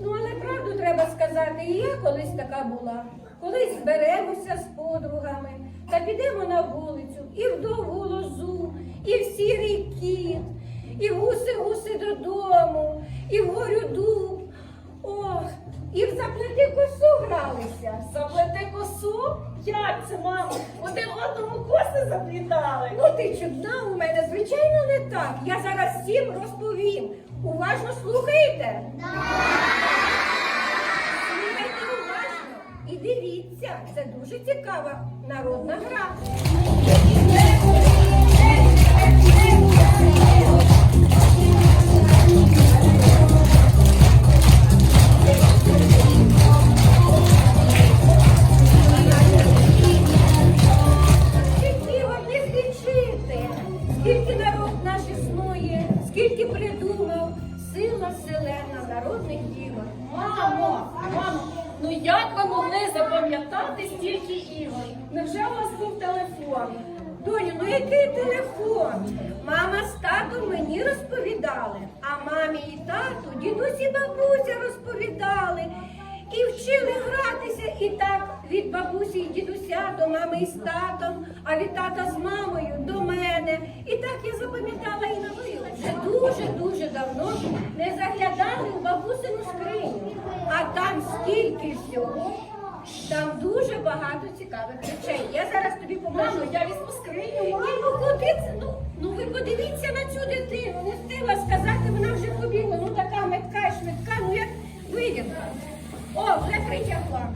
Ну, але правду треба сказати, і я колись така була. Колись зберемося з подругами та підемо на вулицю і в довгу лозу, і в сірий кіт, і в гуси-гуси додому, і в горю дуб. Ох, і в заплети косу гралися. Заплети косу? Як це, мамо? Один одному коси заплітали. Ну ти чудна у мене, звичайно, не так. Я зараз всім розповім. Уважно слухайте. Слухайте уважно і дивіться, це дуже цікава народна гра. Народних діва. Мамо, мамо, ну як ви могли запам'ятати стільки ігор? Невже у вас був телефон? Доню, ну який телефон? Мама з татом мені розповідали, а мамі і тату дідусь і бабуся розповідали. І вчили гратися і так від бабусі і дідуся до мами із татом, а від тата з мамою до мене. І так я запам'ятала і дуже-дуже давно не заглядали в бабусину скриню. А там стільки всього, там дуже багато цікавих речей. Я зараз тобі поможу. Я візьму скриню. Ні, ну куди це? Ну, ну ви подивіться на цю дитину. Не встигла сказати, вона вже побігла. Ну така метка і швидка, ну як вирівка. О, вже. Притягла.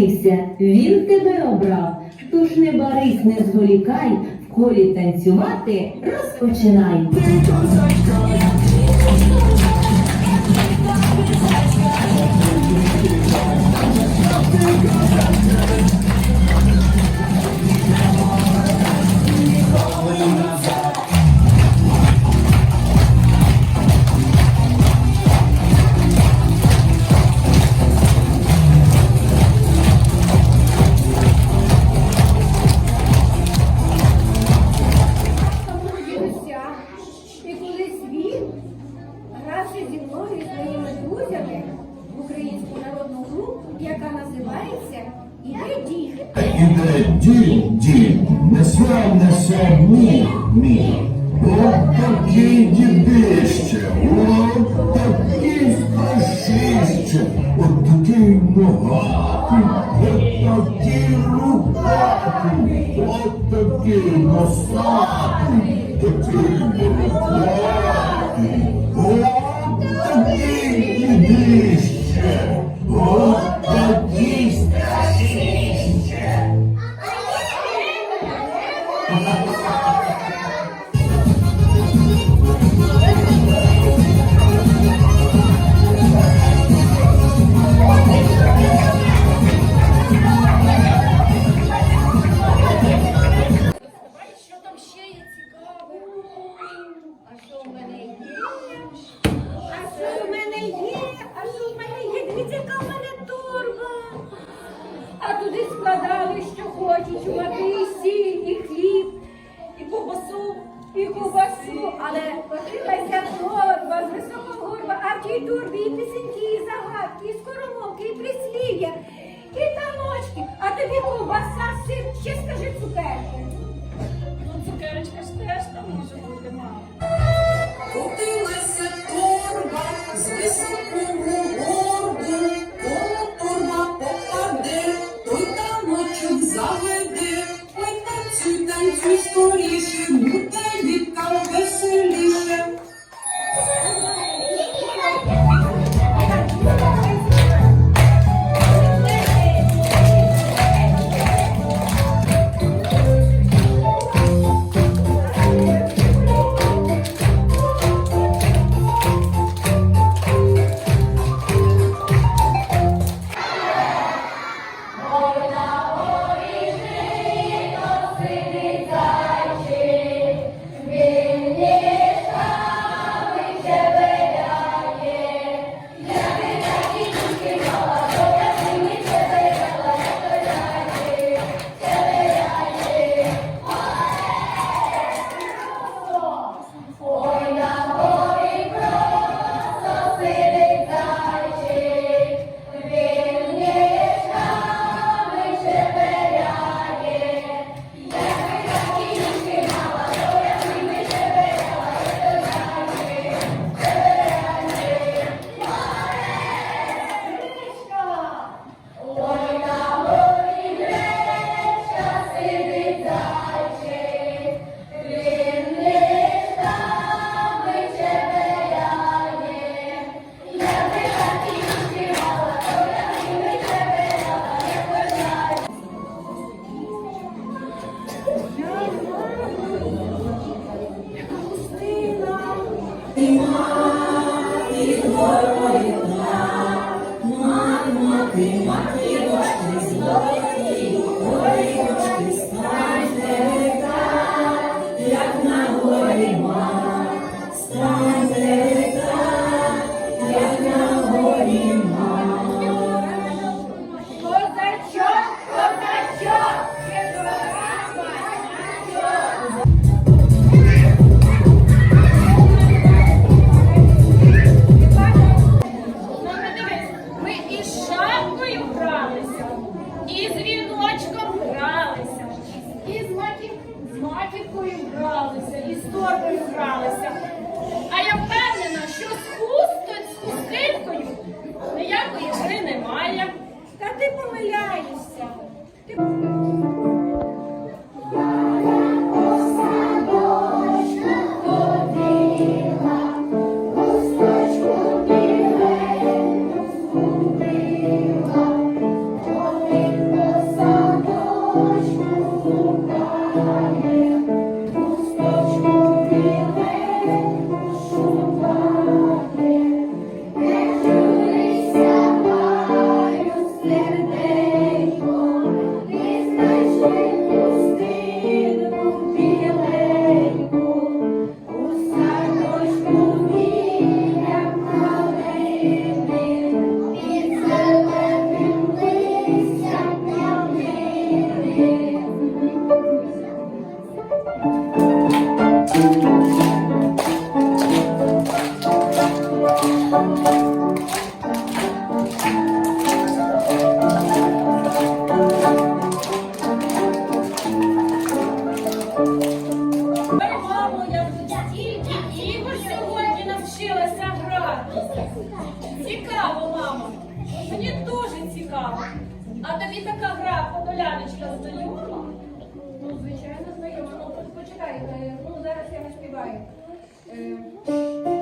Зупинився, він тебе обрав. Тож не барись, не зволікай, в колі танцювати розпочинай. Називається Іде діг. Іде дім, дім, несе, несе міг, міг. От такий дідище, от такий страшище, от такий ногатий, от такий рукатий, от такий носатий, такий бородатий, складали, що хочуть, води, і сіль, і хліб, і ковбасу, і ковбасу. Але подивися торба з високого горба, а в тій турбі і пісеньки, і загадки, і скоромовки, і прислів'я, і таночки. А тобі ковбаса, сир, ще скажи цукерки. Мені дуже цікаво. А тобі така гра подоляночка знайома? Ну, звичайно, знайома. Ну, почекай, е, ну зараз я не співаю. Е,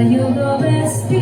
Даю до безпі.